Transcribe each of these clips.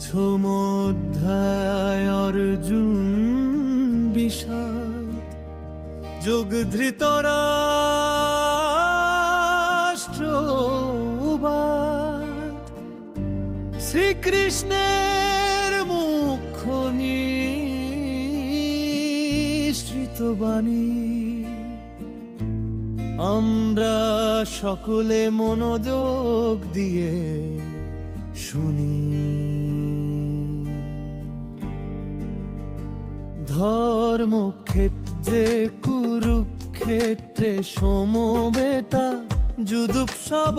প্রথম অর্জুন বিষাদ যোগ ধৃতরাষ্ট্রবাদ শ্রীকৃষ্ণের মুখ্য নিঃসৃত বাণী। আমরা সকলে মনোযোগ দিয়ে শুনি। ধর্মক্ষেত্রে কুরুক্ষেত্রে সমবেতা যুদুপ সব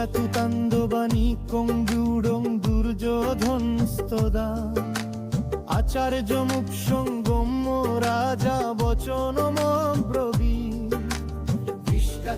দৃষ্টা তু তান্দবাণী কঙ্গুরং দুর্যোধনস্তদা আচার্য মুখ সঙ্গম রাজা বচন ব্রবী দৃষ্টা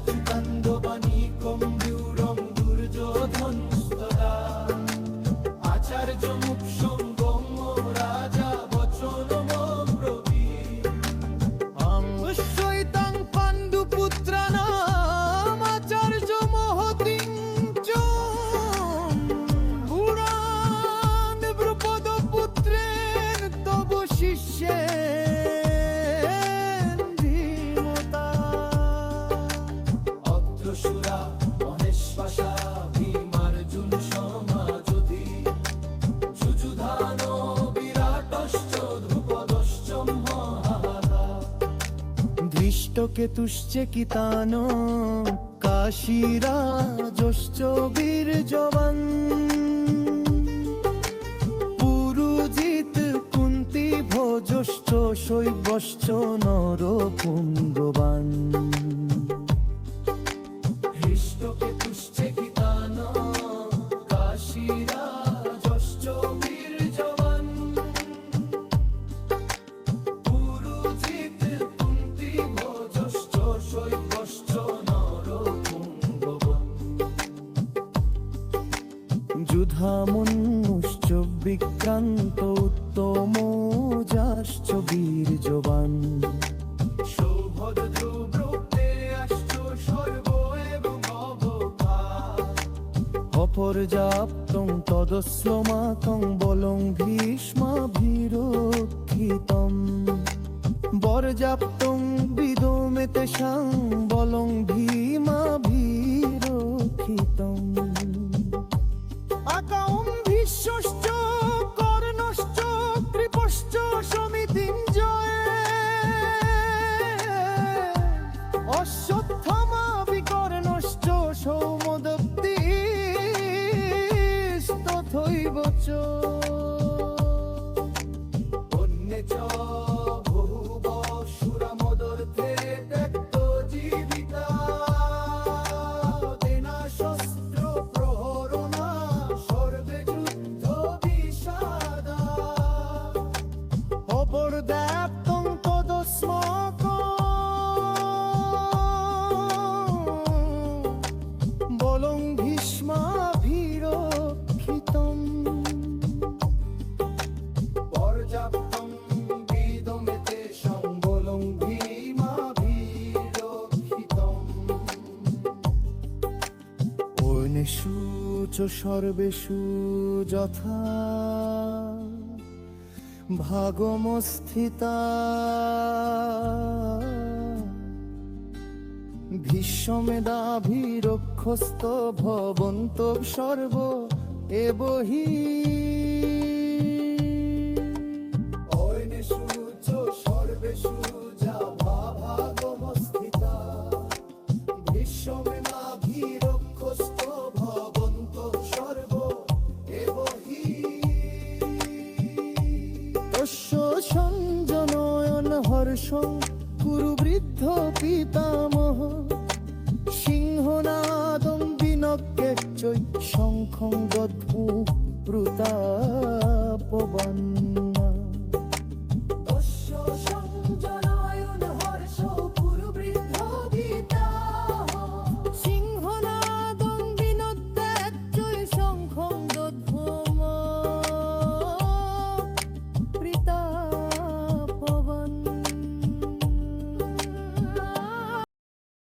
দৃষ্টকেতুশ্চ কিতান কাশীরাজশ্চ জবান। পুরুজিত কুন্তি ভোজশ্চ শৈবশ্চ বিক্রান্ত উত্তম যাশ্চ বীর্যবান অপর্যাপ্তং তদস্যমাকং বলং ভীষ্মাভিরক্ষিতম। বরযাপ্তং বিদোমেতে সাং বলং ভীমাভিরক্ষিতম। আকাউম ভীষ্মশ্চ তথৈব চ ঐনেষু চ সর্বেষু যথা ভাগমস্থিতা। ভীষ্মেদাভিরক্ষস্ত ভবন্ত সর্ব এবহি গুরুবৃদ্ধ পিতামহ সিংহনাদম বিনক্ষ শঙ্খং গদ্ভূ প্রতাপবান।